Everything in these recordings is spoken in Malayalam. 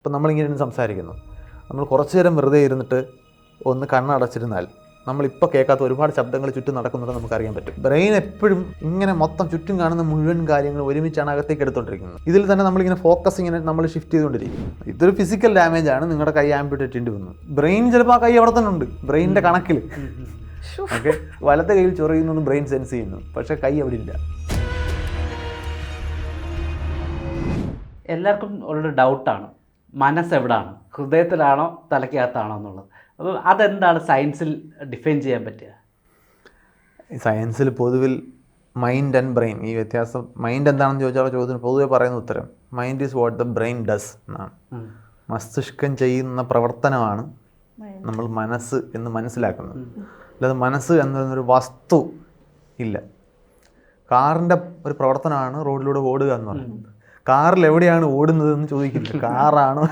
ഇപ്പം നമ്മളിങ്ങനെ സംസാരിക്കുന്നു. നമ്മൾ കുറച്ചു നേരം വെറുതെ ഇരുന്നിട്ട് ഒന്ന് കണ്ണടച്ചിരുന്നാൽ നമ്മളിപ്പോൾ കേൾക്കാത്ത ഒരുപാട് ശബ്ദങ്ങൾ ചുറ്റും നടക്കുന്നുണ്ട് നമുക്ക് അറിയാൻ പറ്റും. ബ്രെയിൻ എപ്പോഴും ഇങ്ങനെ മൊത്തം ചുറ്റും കാണുന്ന മുഴുവൻ കാര്യങ്ങൾ ഒരുമിച്ചാണ് അകത്തേക്ക് എടുത്തുകൊണ്ടിരിക്കുന്നത്. ഇതിൽ തന്നെ നമ്മളിങ്ങനെ ഫോക്കസ് ഇങ്ങനെ നമ്മൾ ഷിഫ്റ്റ് ചെയ്തുകൊണ്ടിരിക്കും ഇതൊരു ഫിസിക്കൽ ഡാമേജ് ആണ്. നിങ്ങളുടെ കൈ ആംപ്യൂട്ടേറ്റ് ചെയ്യേണ്ടി വന്നു ബ്രെയിൻ ചിലപ്പോൾ ആ കൈ അവിടെ തന്നെ ഉണ്ട്. ബ്രെയിനിന്റെ കണക്കിൽ. ഓക്കെ വലത്തെ കയ്യിൽ ചൊറിയുന്നു ബ്രെയിൻ സെൻസ് ചെയ്യുന്നു. പക്ഷേ കൈ അവിടെ ഇല്ല. എല്ലാവർക്കും ഉള്ളൊരു ഡൗട്ടാണ് മനസ്സ് എവിടാണ് ഹൃദയത്തിലാണോ തലയ്ക്കകത്താണോ എന്നുള്ളത്. അപ്പോൾ അതെന്താണ് സയൻസിൽ ഡിഫൈൻ ചെയ്യാൻ പറ്റുക? സയൻസിൽ പൊതുവിൽ മൈൻഡ് ആൻഡ് ബ്രെയിൻ ഈ വ്യത്യാസം മൈൻഡ് എന്താണെന്ന് ചോദിച്ചാൽ ചോദ്യത്തിന് പൊതുവെ പറയുന്ന ഉത്തരം mind is what the brain does എന്നാണ്. മസ്തിഷ്കം ചെയ്യുന്ന പ്രവർത്തനമാണ് നമ്മൾ മനസ്സ് എന്ന് മനസ്സിലാക്കുന്നത്. അല്ലാതെ മനസ്സ് എന്നൊരു വസ്തു ഇല്ല. കാറിന്റെ ഒരു പ്രവർത്തനമാണ് റോഡിലൂടെ ഓടുക എന്ന് പറയുന്നത്. കാറിൽ എവിടെയാണ് ഓടുന്നത് എന്ന് ചോദിക്കില്ല. കാറാണ്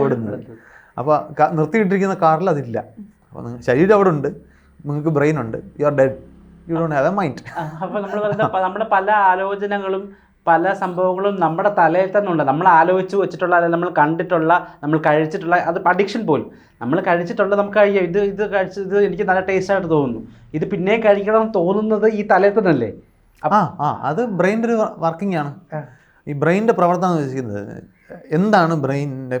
ഓടുന്നത്. അപ്പോൾ നിർത്തിയിട്ടിരിക്കുന്ന കാറിൽ അതില്ല. അപ്പോൾ ശരീരം അവിടെ ഉണ്ട് നിങ്ങൾക്ക് ബ്രെയിൻ ഉണ്ട് you are dead you don't have a mind അപ്പോൾ നമ്മൾ നമ്മുടെ പല ആലോചനകളും പല സംഭവങ്ങളും നമ്മുടെ തലയിൽ തന്നെ ഉണ്ട്. നമ്മൾ ആലോചിച്ച് വെച്ചിട്ടുള്ള അല്ലെങ്കിൽ നമ്മൾ കണ്ടിട്ടുള്ള നമ്മൾ കഴിച്ചിട്ടുള്ള അത് അഡിക്ഷൻ പോലും. നമ്മൾ കഴിച്ചിട്ടുള്ള നമുക്ക് കഴിയാം. ഇത് ഇത് കഴിച്ച് ഇത് എനിക്ക് നല്ല ടേസ്റ്റ് ആയിട്ട് തോന്നുന്നു. ഇത് പിന്നെ കഴിക്കണം തോന്നുന്നത് ഈ തലയിൽ തന്നെ അല്ലേ ആ ആ അത് ബ്രെയിന്റെ ഒരു വർക്കിംഗ് ആണ്. ഈ ബ്രെയിനിന്റെ പ്രവർത്തനം എന്ന് വെച്ചിരിക്കുന്നത് എന്താണ് ബ്രെയിനിന്റെ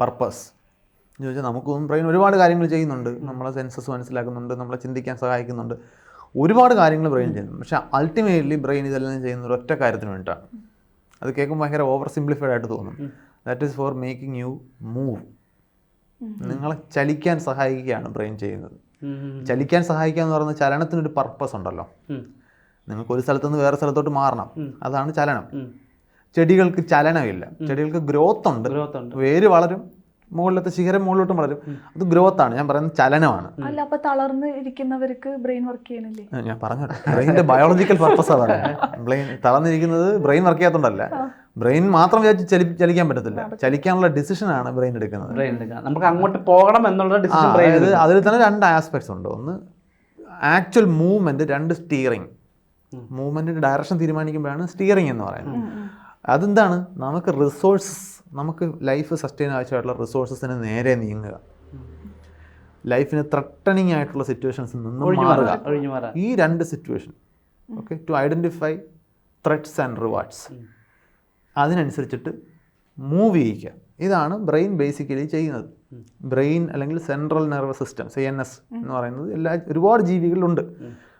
പർപ്പസ്? എന്ന് ചോദിച്ചാൽ നമുക്കൊന്നും ബ്രെയിൻ ഒരുപാട് കാര്യങ്ങൾ ചെയ്യുന്നുണ്ട്. നമ്മളെ സെൻസസ് മനസ്സിലാക്കുന്നുണ്ട് നമ്മളെ ചിന്തിക്കാൻ സഹായിക്കുന്നുണ്ട്. ഒരുപാട് കാര്യങ്ങൾ ബ്രെയിൻ ചെയ്യുന്നു. പക്ഷേ അൾട്ടിമേറ്റ്ലി ബ്രെയിൻ ഇതെല്ലാം ചെയ്യുന്ന ഒരു ഒറ്റ കാര്യത്തിന് വേണ്ടിയിട്ടാണ്. അത് കേൾക്കുമ്പോൾ ഭയങ്കര ഓവർ സിംപ്ലിഫൈഡ് ആയിട്ട് തോന്നും. That is for making you move നിങ്ങളെ ചലിക്കാൻ സഹായിക്കുകയാണ് ബ്രെയിൻ ചെയ്യുന്നത്. ചലിക്കാൻ സഹായിക്കുക എന്ന് പറയുന്നത് ചലനത്തിനൊരു പർപ്പസ് ഉണ്ടല്ലോ. നിങ്ങൾക്ക് ഒരു സ്ഥലത്തുനിന്ന് വേറെ സ്ഥലത്തോട്ട് മാറണം. അതാണ് ചലനം. ചെടികൾക്ക് ചലനമില്ല. ചെടികൾക്ക് ഗ്രോത്ത് ഉണ്ട്. ഗ്രോത്ത് ഉണ്ട്. വേര് വളരും മുകളിലത്തെ ശിഖരം മുകളിലോട്ടും വളരും. അത് ഗ്രോത്ത് ആണ്. ഞാൻ പറയുന്നത് ചലനമാണ്. അല്ല അപ്പൊ തളർന്ന് ഇരിക്കുന്നവർക്ക് ബ്രെയിൻ വർക്ക് ചെയ്യണില്ലേ? ഞാൻ പറഞ്ഞു ബ്രെയിനിന്റെ ബയോളജിക്കൽ പർപ്പസ് അതാണ്. ബ്രെയിൻ തളർന്നിരിക്കുന്നത് ബ്രെയിൻ വർക്ക് ചെയ്യാത്തതുകൊണ്ടല്ല ബ്രെയിൻ മാത്രം വിചാരിച്ച് ചലി ചലിക്കാൻ പറ്റത്തില്ല. ചലിക്കാനുള്ള ഡിസിഷൻ ആണ് ബ്രെയിൻ എടുക്കുന്നത്. നമുക്ക് അങ്ങോട്ട് പോകണം എന്നുള്ള ഡിസിഷൻ അതായത് അതിൽ തന്നെ രണ്ട് ആസ്പെക്ട്സ് ഉണ്ട്. ഒന്ന് ആക്ച്വൽ മൂവ്മെന്റ് രണ്ട് സ്റ്റിയറിംഗ് മൂവ്മെന്റിന്റെ ഡയറക്ഷൻ തീരുമാനിക്കുമ്പോഴാണ് സ്റ്റിയറിംഗ് എന്ന് പറയുന്നത്. അതെന്താണ്? നമുക്ക് റിസോഴ്സസ് നമുക്ക് ലൈഫ് സസ്റ്റെയിൻ ആവശ്യമായിട്ടുള്ള റിസോഴ്സസിന് നേരെ നീങ്ങുക. ലൈഫിന് ത്രട്ടണിങ് ആയിട്ടുള്ള സിറ്റുവേഷൻസിൽ നിന്നും മാറുക. ഈ രണ്ട് situation okay to identify threats and rewards അതിനനുസരിച്ചിട്ട് മൂവ് ചെയ്യിക്കുക. ഇതാണ് ബ്രെയിൻ ബേസിക്കലി ചെയ്യുന്നത്. ബ്രെയിൻ അല്ലെങ്കിൽ central nervous system C N S എന്ന് പറയുന്നത് എല്ലാ ഒരുപാട് ജീവികളിലുണ്ട്.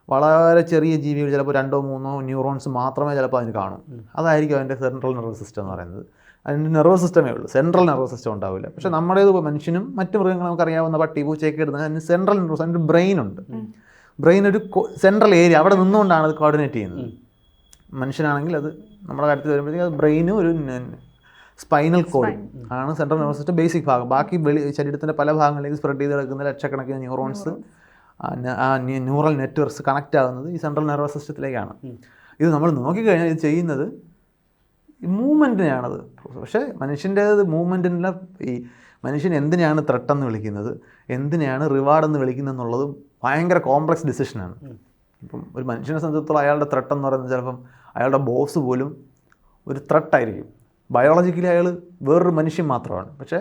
വളരെ ചെറിയ ജീവികൾ ചിലപ്പോൾ രണ്ടോ മൂന്നോ ന്യൂറോൺസ് മാത്രമേ ചിലപ്പോൾ അതിന് കാണും. അതായിരിക്കും അതിന്റെ സെൻട്രൽ നെർവസ് സിസ്റ്റം എന്ന് പറയുന്നത്. അതിന്റെ നെർവസ് സിസ്റ്റമേ ഉള്ളൂ. സെൻട്രൽ നെർവസ് സിസ്റ്റം ഉണ്ടാവില്ല. പക്ഷെ നമ്മുടേത് മനുഷ്യനും മറ്റു മൃഗങ്ങളും നമുക്കറിയാവുന്ന പട്ടി പൂച്ചയൊക്കെ ഇടുന്നത് അതിന് സെൻട്രൽ നെർവസ് അതിന്റെ ബ്രെയിൻ ഉണ്ട്. ബ്രെയിൻ ഒരു സെൻട്രൽ ഏരിയ അവിടെ നിന്നുകൊണ്ടാണ് അത് കോർഡിനേറ്റ് ചെയ്യുന്നത്. മനുഷ്യനാണെങ്കിൽ അത് നമ്മുടെ കാര്യത്തിൽ വരുമ്പോഴത്തേക്ക് അത് ബ്രെയിനും ഒരു സ്പൈനൽ കോഡ് ആണ് സെൻട്രൽ നെർവസ് സിസ്റ്റം ബേസിക് ഭാഗം. ബാക്കി വെളി ശരീരത്തിന്റെ പല ഭാഗങ്ങളിലേക്ക് സ്പ്രെഡ് ചെയ്ത് കിടക്കുന്ന ലക്ഷക്കണക്കിന് ന്യൂറോൺസ്. ആ ന്യൂറൽ നെറ്റ്വർക്ക്സ് കണക്റ്റ് ആകുന്നത് ഈ സെൻട്രൽ നെർവസ് സിസ്റ്റത്തിലേക്കാണ്. ഇത് നമ്മൾ നോക്കിക്കഴിഞ്ഞാൽ ഇത് ചെയ്യുന്നത് മൂവ്മെന്റിനെയാണത്. പക്ഷേ മനുഷ്യന്റേത് മൂവ്മെന്റിന്റെ ഈ മനുഷ്യൻ എന്തിനാണ് ത്രെട്ടെന്ന് വിളിക്കുന്നത് എന്തിനാണ് റിവാർഡ് എന്ന് വിളിക്കുന്നത് എന്നുള്ളത് ഭയങ്കര കോംപ്ലക്സ് ഡിസിഷനാണ് ഇപ്പം ഒരു മനുഷ്യനെ സംബന്ധിച്ചിടത്തോളം അയാളുടെ ത്രെട്ട് എന്ന് പറയുന്നത് ചിലപ്പം അയാളുടെ ബോസ് പോലും ഒരു ത്രെട്ടായിരിക്കും ബയോളജിക്കലി അയാൾ വേറൊരു മനുഷ്യൻ മാത്രമാണ്. പക്ഷേ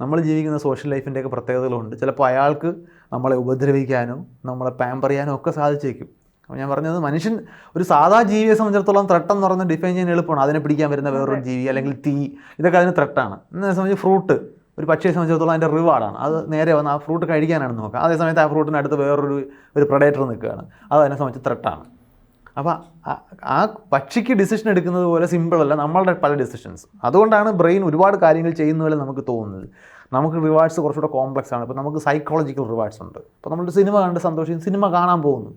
നമ്മൾ ജീവിക്കുന്ന സോഷ്യൽ ലൈഫിന്റെയൊക്കെ പ്രത്യേകതകളുണ്ട്. ചിലപ്പോൾ അയാൾക്ക് നമ്മളെ ഉപദ്രവിക്കാനോ നമ്മളെ പാമ്പറിയാനോ ഒക്കെ സാധിച്ചേക്കും. അപ്പോൾ ഞാൻ പറഞ്ഞത് മനുഷ്യൻ ഒരു സാധാ ജീവിയെ സംബന്ധിച്ചിടത്തോളം ത്രട്ടം എന്ന് പറഞ്ഞാൽ ഡിഫൈൻ ചെയ്യാൻ എളുപ്പമാണ്. അതിനെ പിടിക്കാൻ വരുന്ന വേറൊരു ജീവി അല്ലെങ്കിൽ തീ ഇതൊക്കെ അതിന് ത്രട്ടാണ് എന്നെ സംബന്ധിച്ച് ഫ്രൂട്ട് ഒരു പക്ഷിയെ സംബന്ധിച്ചിടത്തോളം അതിന്റെ റിവാർഡാണ് അത് നേരെ വന്ന് ആ ഫ്രൂട്ട് കഴിക്കാനാണ് നോക്കുക. അതേ സമയത്ത് ആ ഫ്രൂട്ടിനടുത്ത് വേറൊരു ഒരു പ്രൊഡേറ്റർ നിൽക്കുകയാണ്. അത് അതിനെ സംബന്ധിച്ച് ത്രട്ടാണ് അപ്പോൾ ആ പക്ഷിക്ക് ഡിസിഷൻ എടുക്കുന്നത് പോലെ സിമ്പിളല്ല നമ്മളുടെ പല ഡിസിഷൻസ് അതുകൊണ്ടാണ് ബ്രെയിൻ ഒരുപാട് കാര്യങ്ങൾ ചെയ്യുന്ന പോലെ നമുക്ക് തോന്നുന്നത്. നമുക്ക് റിവാർഡ്സ് കുറച്ചുകൂടെ കോംപ്ലക്സ് ആണ്. ഇപ്പോൾ നമുക്ക് സൈക്കോളജിക്കൽ റിവാർഡ്സ് ഉണ്ട്. ഇപ്പോൾ നമ്മളൊരു സിനിമ കണ്ട് സന്തോഷിക്കും സിനിമ കാണാൻ പോകുന്നു.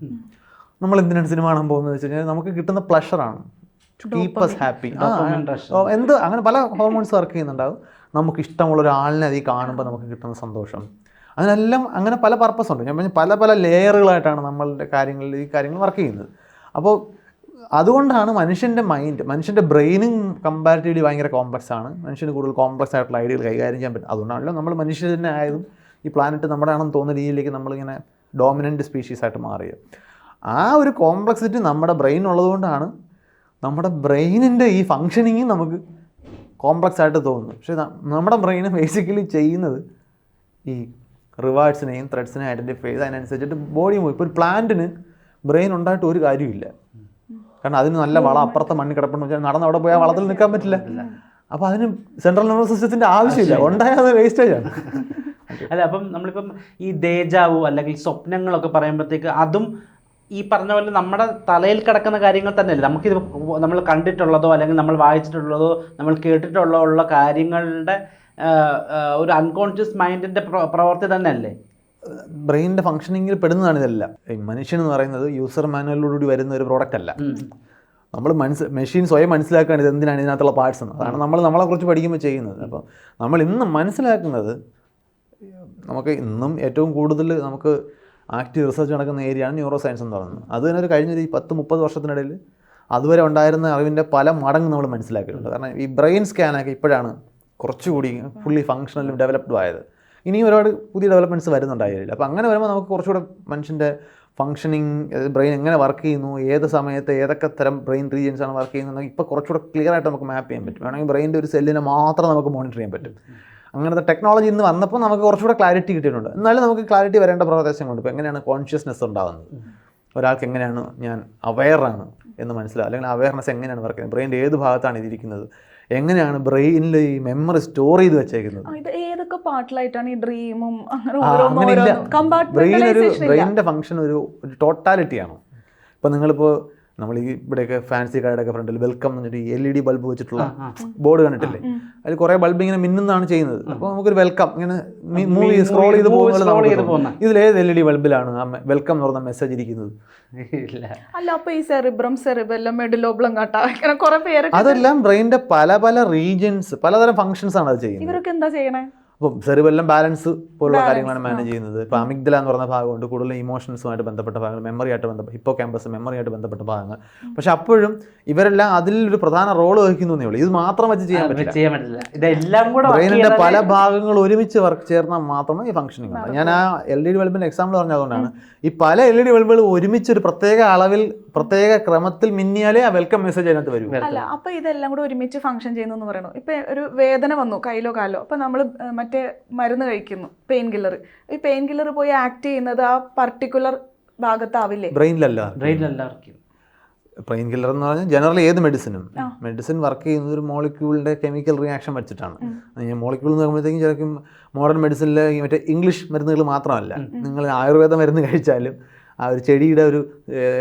നമ്മൾ എന്തിനാണ് സിനിമ കാണാൻ പോകുന്നത് വെച്ച് കഴിഞ്ഞാൽ നമുക്ക് കിട്ടുന്ന പ്ലഷറാണ് കീപ്പ് അസ് ഹാപ്പി. എന്ത്? അങ്ങനെ പല ഹോർമോൺസ് വർക്ക് ചെയ്യുന്നുണ്ടാവും. നമുക്ക് ഇഷ്ടമുള്ള ഒരാളിനെ അതിൽ കാണുമ്പോൾ നമുക്ക് കിട്ടുന്ന സന്തോഷം. അതിനെല്ലാം അങ്ങനെ പല പർപ്പസ് ഉണ്ട്. ഞാൻ പറഞ്ഞ പല പല ലെയറുകളായിട്ടാണ് നമ്മളുടെ കാര്യങ്ങളിൽ ഈ കാര്യങ്ങൾ വർക്ക് ചെയ്യുന്നത്. അപ്പോൾ അതുകൊണ്ടാണ് മനുഷ്യന്റെ മൈൻഡ് മനുഷ്യന്റെ ബ്രെയിനും കമ്പാരിറ്റീവ്ലി ഭയങ്കര കോംപ്ലക്സ് ആണ്. മനുഷ്യന് കൂടുതൽ കോംപ്ലക്സ് ആയിട്ടുള്ള ഐഡിയകൾ കൈകാര്യം ചെയ്യാൻ പറ്റും. അതുകൊണ്ടാണല്ലോ നമ്മൾ മനുഷ്യർ തന്നെ ആയതും ഈ പ്ലാനറ്റ് നമ്മുടെ ആണെന്ന് തോന്നുന്ന രീതിയിലേക്ക് നമ്മളിങ്ങനെ ഡോമിനന്റ് സ്പീഷീസ് ആയിട്ട് മാറിയത്. ആ ഒരു കോംപ്ലക്സിറ്റി നമ്മുടെ ബ്രെയിൻ ഉള്ളതുകൊണ്ടാണ് നമ്മുടെ ബ്രെയിനിന്റെ ഈ ഫങ്ഷനിങ് നമുക്ക് കോംപ്ലക്സ് ആയിട്ട് തോന്നുന്നു പക്ഷേ നമ്മുടെ ബ്രെയിൻ ബേസിക്കലി ചെയ്യുന്നത് ഈ റിവാർഡ്സിനെയും ത്രെഡ്സിനെയും ഐഡന്റിഫൈ ചെയ്ത് അതിനനുസരിച്ചിട്ട് ബോഡി മൂവ് ഇപ്പോൾ ഒരു പ്ലാന്റിന് ബ്രെയിൻ ഉണ്ടായിട്ട് ഒരു കാര്യമില്ല കാരണം അതിന് നല്ല വളം അപ്പുറത്തെ മണ്ണിൽ കിടപ്പുണ്ടെന്ന് വെച്ചാൽ നടന്ന് അവിടെ പോയാൽ വളത്തിൽ നിൽക്കാൻ പറ്റില്ല. അപ്പോൾ അതിന് സെൻട്രൽ നെർവസ് സിസ്റ്റത്തിന്റെ ആവശ്യമില്ല. ഉണ്ടായാൽ അത് വേസ്റ്റേജ് ആണ്. അല്ല അപ്പം നമ്മളിപ്പം ഈ ദേജാവു അല്ലെങ്കിൽ സ്വപ്നങ്ങളൊക്കെ പറയുമ്പോഴത്തേക്ക് അതും ഈ പറഞ്ഞ പോലെ നമ്മുടെ തലയിൽ കിടക്കുന്ന കാര്യങ്ങൾ തന്നെയല്ലേ? നമുക്കിത് നമ്മൾ കണ്ടിട്ടുള്ളതോ അല്ലെങ്കിൽ നമ്മൾ വായിച്ചിട്ടുള്ളതോ നമ്മൾ കേട്ടിട്ടുള്ളതോ ഉള്ള കാര്യങ്ങളുടെ ഒരു അൺകോൺഷ്യസ് മൈൻഡിന്റെ പ്രവൃത്തി തന്നെയല്ലേ? ബ്രെയിനിന്റെ ഫംഗ്ഷനിങ്ങിൽ പെടുന്നതാണ് ഇതെല്ലാം. ഈ മനുഷ്യൻ എന്ന് പറയുന്നത് യൂസർ മാനുവലിലൂടെ വരുന്ന ഒരു പ്രോഡക്റ്റ് അല്ല. നമ്മൾ മനസ്സ് മെഷീൻ സ്വയം മനസ്സിലാക്കുകയാണ് ഇത് എന്തിനാണ് ഇതിനകത്തുള്ള പാർട്സ് എന്ന്. അതാണ് നമ്മൾ നമ്മളെക്കുറിച്ച് പഠിക്കുമ്പോൾ ചെയ്യുന്നത്. അപ്പോൾ നമ്മൾ ഇന്ന് മനസ്സിലാക്കുന്നത് നമുക്ക് ഇന്നും ഏറ്റവും കൂടുതൽ നമുക്ക് ആക്റ്റീവ് റിസർച്ച് നടക്കുന്ന ഏരിയയാണ് ന്യൂറോ സയൻസ് എന്ന് പറയുന്നത്. അത് തന്നെ ഒരു കഴിഞ്ഞൊരു ഈ പത്ത് മുപ്പത് വർഷത്തിനിടയിൽ അതുവരെ ഉണ്ടായിരുന്ന അറിവിന്റെ പല മടങ്ങ് നമ്മൾ മനസ്സിലാക്കിയിട്ടുണ്ട്. കാരണം ഈ ബ്രെയിൻ സ്കാനൊക്കെ ഇപ്പോഴാണ് കുറച്ചുകൂടി ഫുള്ളി ഫങ്ഷണലും ഡെവലപ്ഡും ആയത്. ഇനിയും ഒരുപാട് പുതിയ ഡെവലപ്മെന്റ്സ് വരുന്നുണ്ടായില്ല. അപ്പോൾ അങ്ങനെ വരുമ്പോൾ നമുക്ക് കുറച്ചുകൂടെ മനുഷ്യന്റെ ഫങ്ഷനിങ് ബ്രെയിൻ എങ്ങനെ വർക്ക് ചെയ്യുന്നു ഏത് സമയത്ത് ഏതൊക്കെ തരം ബ്രെയിൻ ആണ് വർക്ക് ചെയ്യുന്നത് ഇപ്പോൾ കുറച്ചുകൂടെ ക്ലിയർ ആയിട്ട് നമുക്ക് മാപ്പ് ചെയ്യാൻ പറ്റും. വേണമെങ്കിൽ ബ്രെയിന്റെ ഒരു സെല്ലിനെ മാത്രം നമുക്ക് മോണിറ്റർ ചെയ്യാൻ പറ്റും. അങ്ങനത്തെ ടെക്നോളജി ഇന്ന് വന്നപ്പോൾ നമുക്ക് കുറച്ചുകൂടെ ക്ലാരിറ്റി കിട്ടിയിട്ടുണ്ട്. എന്നാലും നമുക്ക് ക്ലാരിറ്റി വരേണ്ട പ്രദേശങ്ങളുണ്ട്. ഇപ്പോൾ എങ്ങനെയാണ് കോൺഷ്യസ്നെസ് ഉണ്ടാകുന്നത് ഒരാൾക്ക് എങ്ങനെയാണ് ഞാൻ അവെയറാണ് എന്ന് മനസ്സിലാവും. അല്ലെങ്കിൽ അവയർനെസ് എങ്ങനെയാണ് വർക്ക് ചെയ്യുന്നത് ബ്രെയിന്റെ ഏത് ഭാഗത്താണ് ഇതിരിക്കുന്നത്? എങ്ങനെയാണ് ബ്രെയിനിൽ ഈ മെമ്മറി സ്റ്റോർ ചെയ്ത് വെച്ചേക്കുന്നത്? ഇത് ഏതൊക്കെ പാർട്ടിലായിട്ടാണ് ഈ ഡ്രീമും അങ്ങനെയില്ല. ബ്രെയിൻ ഒരു ബ്രെയിനിന്റെ ഫംഗ്ഷൻ ഒരു ഒരു ടോട്ടാലിറ്റിയാണ് ഇപ്പോൾ നിങ്ങളിപ്പോൾ നമ്മൾ ഈ ഇവിടെയൊക്കെ ഫാൻസി കടയുടെയൊക്കെ ഫ്രണ്ടിൽ വെൽക്കം എന്ന് പറഞ്ഞിട്ട് എൽ ഇ ഡി ബൾബ് വെച്ചിട്ടുള്ള ബോർഡ് കണ്ടിട്ടില്ലേ? അതിൽ കുറേ ബൾബ് ഇങ്ങനെ മിന്നുന്നതാണ് ചെയ്യുന്നത്. അപ്പോൾ നമുക്കൊരു വെൽക്കം ഇങ്ങനെ മൂവി സ്ക്രോൾ ചെയ്ത് പോകുന്നത് പോകുന്ന. ഇതിൽ ഏത് എൽ ഇ ഡി ബൾബിലാണ് ആ വെൽക്കം എന്ന് പറഞ്ഞ മെസ്സേജ് ഇരിക്കുന്നത്? ഇല്ല. അല്ല അപ്പൊ ഈ സെറിബ്രം സെറിബെല്ലം മെഡിലോബ്ലം കട്ട അങ്ങനെ കുറേ പേരൊക്കെ അതെല്ലാം ബ്രെയിനിന്റെ പല പല റീജിയൻസ് പലതരം ഫങ്ഷൻസ് ആണ് അത് ചെയ്യുന്നത്. ഇവരൊക്കെ എന്താ ചെയ്യണേ? അപ്പം സെറിബെല്ലാം ബാലൻസ് പോലുള്ള കാര്യങ്ങളാണ് മാനേജ് ചെയ്യുന്നത്. ഇപ്പോൾ അമിഗ്ദല എന്ന് പറഞ്ഞ ഭാഗമുണ്ട് കൂടുതൽ ഇമോഷൻസുമായിട്ട് ബന്ധപ്പെട്ട ഭാഗങ്ങൾ മെമ്മറിയായിട്ട് ബന്ധപ്പെട്ട ഹിപ്പോ ക്യാമ്പസ് മെമ്മറിയായിട്ട് ബന്ധപ്പെട്ട ഭാഗങ്ങൾ. പക്ഷെ അപ്പോഴും ഇവരെല്ലാം അതിൽ ഒരു പ്രധാന റോൾ വഹിക്കുന്നു എന്നേ ഉള്ളൂ. ഇത് മാത്രം വെച്ച് ചെയ്യാൻ പറ്റില്ല. ചെയ്യാൻ പറ്റില്ല. ഇതെല്ലാം കൂടെ ബ്രെയിനിന്റെ പല ഭാഗങ്ങൾ ഒരുമിച്ച് വർക്ക് ചേർന്നാൽ മാത്രമേ ഈ ഫംഗ്ഷനിങ് ഉള്ളൂ ഞാൻ ആ എൽ ഇ ഡി ബൾബിന്റെ എക്സാമ്പിൾ പറഞ്ഞതുകൊണ്ടാണ്. ഈ പല എൽ ഇ ഡി ബൾബുകൾ ഒരുമിച്ച് ഒരു പ്രത്യേക അളവിൽ പ്രത്യേക ക്രമത്തിൽ മിന്നിയാലേ ആ വെൽക്കം മെസ്സേജ് അതിനകത്ത് വരും. അല്ല അപ്പൊ ഇതെല്ലാം കൂടെ ഒരുമിച്ച് ഫംഗ്ഷൻ ചെയ്യുന്നു എന്ന് പറയുന്നു. ഇപ്പൊ ഒരു വേദന വന്നു കയ്യിലോ കാലോ. അപ്പൊ നമ്മൾ മറ്റേ മരുന്ന് കഴിക്കുന്നു പെയിൻ കില്ലർ ഈ പെയിൻ കില്ലർ പോയി ആക്ട് ചെയ്യുന്നത് ആ പർട്ടിക്കുലർ ഭാഗത്താവില്ലേ? ബ്രെയിനിലല്ല ബ്രെയിനിലല്ല. പെയിൻ കില്ലർ എന്ന് പറഞ്ഞാൽ ജനറലി ഏത് മെഡിസിനും മെഡിസിൻ വർക്ക് ചെയ്യുന്നത് ഒരു മോളിക്യൂളിന്റെ കെമിക്കൽ റിയാക്ഷൻ വെച്ചിട്ടാണ്. മോളിക്യൂൾ എന്ന് പറയുമ്പോഴത്തേക്കും ചിലക്കും മോഡേൺ മെഡിസിനിലെ മറ്റേ ഇംഗ്ലീഷ് മരുന്നുകൾ മാത്രമല്ല. നിങ്ങൾ ആയുർവേദ മരുന്ന് കഴിച്ചാലും ആ ഒരു ചെടിയുടെ ഒരു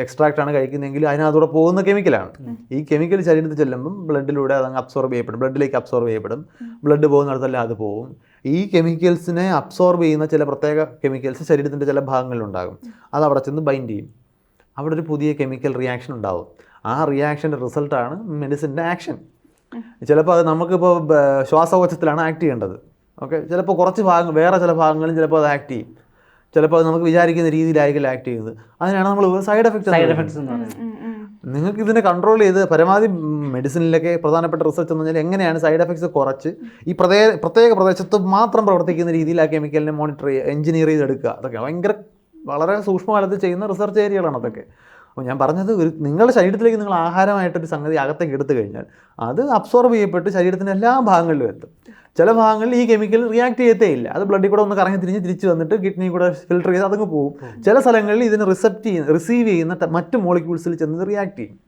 എക്സ്ട്രാക്റ്റ് ആണ് കഴിക്കുന്നതെങ്കിൽ അതിനകത്തൂടെ പോകുന്ന കെമിക്കലാണ് ഈ കെമിക്കൽ ശരീരത്തിൽ ചെല്ലുമ്പം ബ്ലഡിലൂടെ അതങ്ങ് അബ്സോർബ് ചെയ്യപ്പെടും. ബ്ലഡിലേക്ക് അബ്സോർബ് ചെയ്യപ്പെടും. ബ്ലഡ് പോകുന്നിടത്തല്ല അത് പോകും. ഈ കെമിക്കൽസിനെ അബ്സോർബ് ചെയ്യുന്ന ചില പ്രത്യേക കെമിക്കൽസ് ശരീരത്തിന്റെ ചില ഭാഗങ്ങളിലുണ്ടാകും. അത് അവിടെ ചെന്ന് ബൈൻഡ് ചെയ്യും. അവിടെ ഒരു പുതിയ കെമിക്കൽ റിയാക്ഷൻ ഉണ്ടാകും ആ റിയാക്ഷന്റെ റിസൾട്ടാണ് മെഡിസിന്റെ ആക്ഷൻ. ചിലപ്പോൾ അത് നമുക്കിപ്പോൾ ശ്വാസകോശത്തിലാണ് ആക്ട് ചെയ്യേണ്ടത്. ഓക്കെ? ചിലപ്പോൾ കുറച്ച് ഭാഗങ്ങൾ വേറെ ചില ഭാഗങ്ങളിൽ ചിലപ്പോൾ അത് ആക്ട് ചെയ്യും. ചിലപ്പോൾ അത് നമുക്ക് വിചാരിക്കുന്ന രീതിയിലായിരിക്കും ആക്ട് ചെയ്യുന്നത്. അതിനാണ് നമ്മൾ സൈഡ് എഫക്ട്സ് സൈഡ് എഫക്ട്സ് എന്ന് പറയുന്നത്. നിങ്ങൾക്ക് ഇതിനെ കൺട്രോൾ ചെയ്ത് പരമാവധി മെഡിസിനിലൊക്കെ പ്രധാനപ്പെട്ട റിസർച്ച് എന്ന് പറഞ്ഞാൽ എങ്ങനെയാണ് സൈഡ് എഫക്ട്സ് കുറച്ച് ഈ പ്രത്യേക പ്രത്യേക പ്രദേശത്ത് മാത്രം പ്രവർത്തിക്കുന്ന രീതിയിൽ ആ കെമിക്കലിനെ മോണിറ്റർ ചെയ്യുക എഞ്ചിനീയർ ചെയ്തെടുക്കുക. അതൊക്കെ ഭയങ്കര വളരെ സൂക്ഷ്മകാലത്ത് ചെയ്യുന്ന റിസർച്ച് ഏരിയകളാണ് അതൊക്കെ. അപ്പോൾ ഞാൻ പറഞ്ഞത് ഒരു നിങ്ങളുടെ ശരീരത്തിലേക്ക് നിങ്ങൾ ആഹാരമായിട്ടൊരു സംഗതി അകത്തേക്ക് എടുത്തു കഴിഞ്ഞാൽ അത് അബ്സോർബ് ചെയ്യപ്പെട്ട് ശരീരത്തിന്റെ എല്ലാ ഭാഗങ്ങളിലും എത്തും. ചില ഭാഗങ്ങളിൽ ഈ കെമിക്കൽ റിയാക്ട് ചെയ്യത്തേ ഇല്ല. അത് ബ്ലഡിൽ കൂടെ ഒന്ന് കറങ്ങി തിരിഞ്ഞ് തിരിച്ച് വന്നിട്ട് കിഡ്നി കൂടെ ഫിൽട്ടർ ചെയ്ത് അതങ്ങ് പോകും. ചില സ്ഥലങ്ങളിൽ ഇതിന് റിസെപ്റ്റ് ചെയ്യുന്ന റിസീവ് ചെയ്യുന്ന മറ്റ് മോളിക്യൂൾസിൽ ചെന്ന് റിയാക്ട് ചെയ്യും.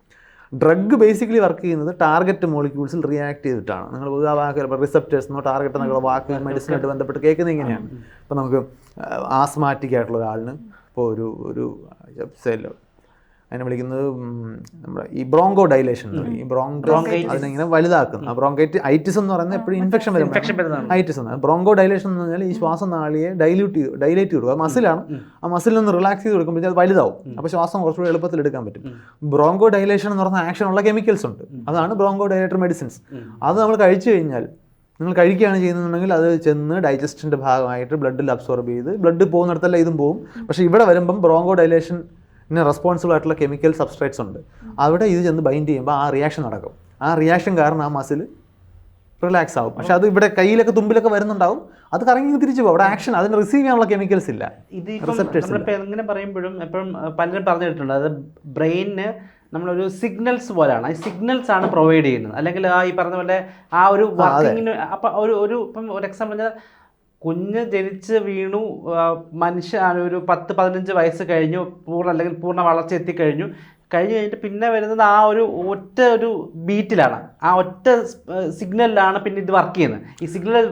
ഡ്രഗ് ബേസിക്കലി വർക്ക് ചെയ്യുന്നത് ടാർഗറ്റ് മോളിക്യൂൾസിൽ റിയാക്ട് ചെയ്തിട്ടാണ്. നിങ്ങൾ ആ വാക്ക് റിസപ്റ്റേഴ്സ് എന്നോ ടാർഗറ്റ് എന്നുള്ള വാക്ക് മെഡിസിനായിട്ട് ബന്ധപ്പെട്ട് കേൾക്കുന്നത് ഇങ്ങനെയാണ്. ഇപ്പോൾ നമുക്ക് ആസ്മാറ്റിക് ആയിട്ടുള്ള ഒരാളിന് ഇപ്പോൾ ഒരു ഒരു സെല്ലോ അതിനെ വിളിക്കുന്നത് നമ്മുടെ ഈ ബ്രോങ്കോ ഡൈലേഷൻ ഈ ബ്രോങ്കോ അതിനെങ്ങനെ വലുതാക്കുന്നു ബ്രോങ്കൈറ്റ് ഐറ്റിസ് എന്ന് പറയുന്നത് എപ്പോഴും ഇൻഫെക്ഷൻ വരും ഐറ്റിസ് എന്ന് ബ്രോങ്കോ ഡൈലേഷൻ എന്ന് പറഞ്ഞാൽ ഈ ശ്വാസനാളിയെ ഡൈല്യൂട്ട് ചെയ്ത് ഡൈലേറ്റ് ചെയ്ത് അത് മസിലാണ്. ആ മസിൽ നിന്ന് റിലാക്സ് ചെയ്ത് കൊടുക്കുമ്പോൾ അത് വലുതാവും. അപ്പോൾ ശ്വാസം കുറച്ചുകൂടി എളുപ്പത്തിൽ എടുക്കാൻ പറ്റും. ബ്രോങ്കോ ഡൈലേഷൻ എന്ന് പറഞ്ഞ ആക്ഷൻ ഉള്ള കെമിക്കൽസ് ഉണ്ട്. അതാണ് ബ്രോങ്കോ ഡൈലേറ്റർ മെഡിസിൻസ് അത് നമ്മൾ കഴിച്ചു കഴിഞ്ഞാൽ നിങ്ങൾ കഴിക്കുകയാണ് ചെയ്യുന്നുണ്ടെങ്കിൽ അത് ചെന്ന് ഡൈജസ്റ്റിന്റെ ഭാഗമായിട്ട് ബ്ലഡിൽ അബ്സോർബ് ചെയ്ത് ബ്ലഡ് പോകുന്നിടത്തല്ല ഇതും പോകും. പക്ഷേ ഇവിടെ വരുമ്പം ബ്രോങ്കോ ഡൈലേഷൻ റെസ്പോൺസിബിൾ ആയിട്ടുള്ള കെമിക്കൽ സബ്സ്ട്രേറ്റ്സ് ഉണ്ട്. അവിടെ ഇത് ചെന്ന് ബൈൻഡ് ചെയ്യുമ്പോൾ ആ റിയാക്ഷൻ നടക്കും. ആ റിയാക്ഷൻ കാരണം ആ മസിൽ റിലാക്സ് ആവും. പക്ഷെ അത് ഇവിടെ കയ്യിലൊക്കെ തുമ്പിലൊക്കെ വരുന്നുണ്ടാവും. അത് കറങ്ങി തിരിച്ചു പോകും. അവിടെ ആക്ഷൻ അതിന് റിസീവ് ചെയ്യാനുള്ള കെമിക്കൽസ് ഇല്ല. ഇത് എങ്ങനെ പറയുമ്പോഴും എപ്പോഴും പലരും പറഞ്ഞു കേട്ടിട്ടുണ്ട് അത് ബ്രെയിനിന് നമ്മളൊരു സിഗ്നൽസ് പോലെയാണ് ഈ സിഗ്നൽസ് ആണ് പ്രൊവൈഡ് ചെയ്യുന്നത്. അല്ലെങ്കിൽ ആ ഈ പറഞ്ഞ പോലെ ആ ഒരു വർക്കിങ്ങിന് അപ്പം ഒരു ഒരു ഇപ്പം ഒരു എക്സാമ്പിൾ കുഞ്ഞ് ജനിച്ച് വീണു മനുഷ്യ ഒരു പത്ത് പതിനഞ്ച് വയസ്സ് കഴിഞ്ഞു പൂർണ അല്ലെങ്കിൽ പൂർണ വളർച്ച എത്തിക്കഴിഞ്ഞു കഴിഞ്ഞ്. കഴിഞ്ഞിട്ട് പിന്നെ വരുന്നത് ആ ഒരു ഒറ്റ ഒരു ബീറ്റിലാണ്. ആ ഒറ്റ സിഗ്നലിലാണ് പിന്നെ ഇത് വർക്ക് ചെയ്യുന്നത്. ഈ സിഗ്നൽ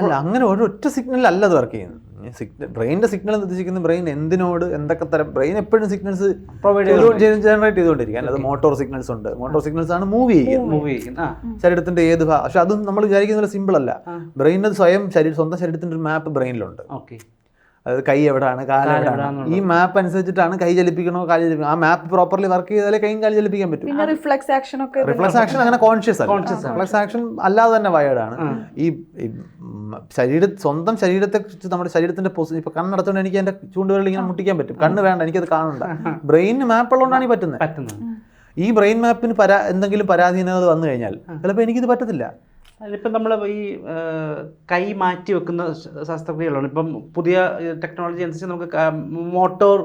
അല്ല അങ്ങനെ ഒരു ഒറ്റ സിഗ്നൽ അല്ല അത് വർക്ക് ചെയ്യുന്നത്. സിഗ്നൽ ബ്രെയിനിന്റെ സിഗ്നൽ എന്ന് ഉദ്ദേശിക്കുന്നത് ബ്രെയിൻ എന്തിനോട് എന്തൊക്കെ തരം ബ്രെയിൻ എപ്പോഴും സിഗ്നൽസ് ജനറേറ്റ് ചെയ്തുകൊണ്ടിരിക്കുക അല്ലാതെ മോട്ടോർ സിഗ്നൽസ് ഉണ്ട്. മോട്ടോർ സിഗ്നൽസ് ആണ് മൂവ് ചെയ്യുന്നത് മൂവ് ആ. ശരീരത്തിന്റെ ഏത് ഭാഗം പക്ഷെ അതും നമ്മൾ വിചാരിക്കുന്ന പോലെ സിമ്പിൾ അല്ല. ബ്രെയിനിന് സ്വയം ശരീരം സ്വന്തം ശരീരത്തിന്റെ ഒരു മാപ്പ് ബ്രെയിനിലുണ്ട് ഓക്കെ അതായത് കൈ എവിടെയാണ് കാൽ എവിടെയാണ് ഈ മാപ്പ് അനുസരിച്ചിട്ടാണ് കൈ ചലിപ്പിക്കണോ കാൽ ചലിപ്പിക്കണോ? ആ മാപ്പ് പ്രോപ്പർലി വർക്ക് ചെയ്താലേ കൈയും കാലും ചലിപ്പിക്കാൻ പറ്റും. പിന്നെ റിഫ്ലെക്സ് ആക്ഷൻ ഒക്കെ റിഫ്ലക്സ് ആക്ഷൻ അങ്ങനെ കോൺഷ്യസ് ആണ്. റിഫ്ലക്സ് ആക്ഷൻ അല്ലാതെ തന്നെ വയേർഡാണ് ഈ ഈ, ശരീര സ്വന്തം ശരീരത്തെ കുറിച്ച് നമ്മുടെ ശരീരത്തിന്റെ പൊസിഷൻ ഇപ്പൊ കണ്ണടത്തോണ്ട് എനിക്ക് എന്റെ ചൂണ്ടുകളിൽ ഇങ്ങനെ മുട്ടിക്കാൻ പറ്റും. കണ്ണ് വേണ്ട എനിക്കത് കാണണ്ട. ബ്രെയിനിന് മാപ്പ് ഉള്ളതുകൊണ്ടാണ് ഈ പറ്റുന്നത്. പറ്റുന്നത്. ഈ ബ്രെയിൻ മാപ്പിന് പരാ എന്തെങ്കിലും പരാധീനത വന്നു കഴിഞ്ഞാൽ ചിലപ്പോൾ എനിക്കിത് പറ്റത്തില്ല. അതിലിപ്പം നമ്മൾ ഈ കൈ മാറ്റി വെക്കുന്ന ശസ്ത്രക്രിയകളാണ്. ഇപ്പം പുതിയ ടെക്നോളജി അനുസരിച്ച് നമുക്ക് മോട്ടോർ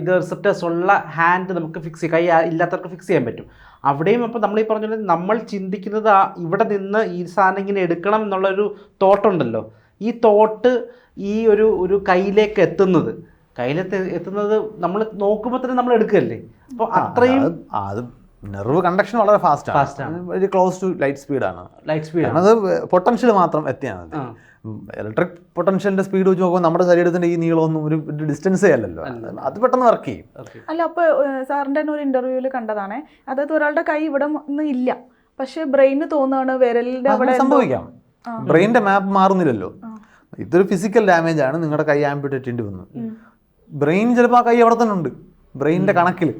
ഇത് റിസപ്റ്റേഴ്സ് ഉള്ള ഹാൻഡ് നമുക്ക് ഫിക്സ് ചെയ്യാം. കൈ ഇല്ലാത്തവർക്ക് ഫിക്സ് ചെയ്യാൻ പറ്റും. അവിടെയും അപ്പം നമ്മൾ ഈ പറഞ്ഞ നമ്മൾ ചിന്തിക്കുന്നത് ആ ഇവിടെ നിന്ന് ഈ സാധനം ഇങ്ങനെ എടുക്കണം എന്നുള്ളൊരു തോട്ടുണ്ടല്ലോ. ഈ തോട്ട് ഈ ഒരു ഒരു കയ്യിലേക്ക് എത്തുന്നത്. കയ്യിലെത്തി എത്തുന്നത് നമ്മൾ നോക്കുമ്പോൾ തന്നെ നമ്മൾ എടുക്കുകയല്ലേ? അപ്പോൾ അത്രയും അത് അത് നെർവ് കണ്ടക്ഷൻ വളരെ ഫാസ്റ്റ് Fast ആണ്. വെരി ക്ലോസ് ടു ലൈറ്റ് സ്പീഡാണ് ലൈറ്റ് സ്പീഡ് അത് പൊട്ടൻഷ്യൽ മാത്രം എത്തിയാൽ മതി. ഇലക്ട്രിക് പൊട്ടൻഷ്യലിന്റെ സ്പീഡ് വെച്ച് നോക്കുമ്പോൾ നമ്മുടെ ശരീരത്തിന്റെ ഈ നീളമൊന്നും ഒരു ഡിസ്റ്റൻസേ അല്ലല്ലോ. അത് പെട്ടെന്ന് വർക്ക് ചെയ്യും. അല്ല അപ്പൊ സാറിന്റെ തന്നെ ഒരു ഇന്റർവ്യൂവിൽ കണ്ടതാണ്. അതായത് ഒരാളുടെ കൈ ഇവിടെ ഒന്നും ഇല്ല. പക്ഷെ ബ്രെയിന് തോന്നുകയാണ് വിരലിന്റെ അവിടെ സംഭവിക്കാം. ബ്രെയിനിന്റെ മാപ്പ് മാറുന്നില്ലല്ലോ. ഇതൊരു ഫിസിക്കൽ ഡാമേജ് ആണ്. നിങ്ങളുടെ കൈ ആംപ്യൂട്ടേറ്റ് വന്നു. ബ്രെയിൻ ചിലപ്പോൾ ആ കൈ അവിടെ തന്നെ ഉണ്ട്. ബ്രെയിനിന്റെ കണക്കിൽ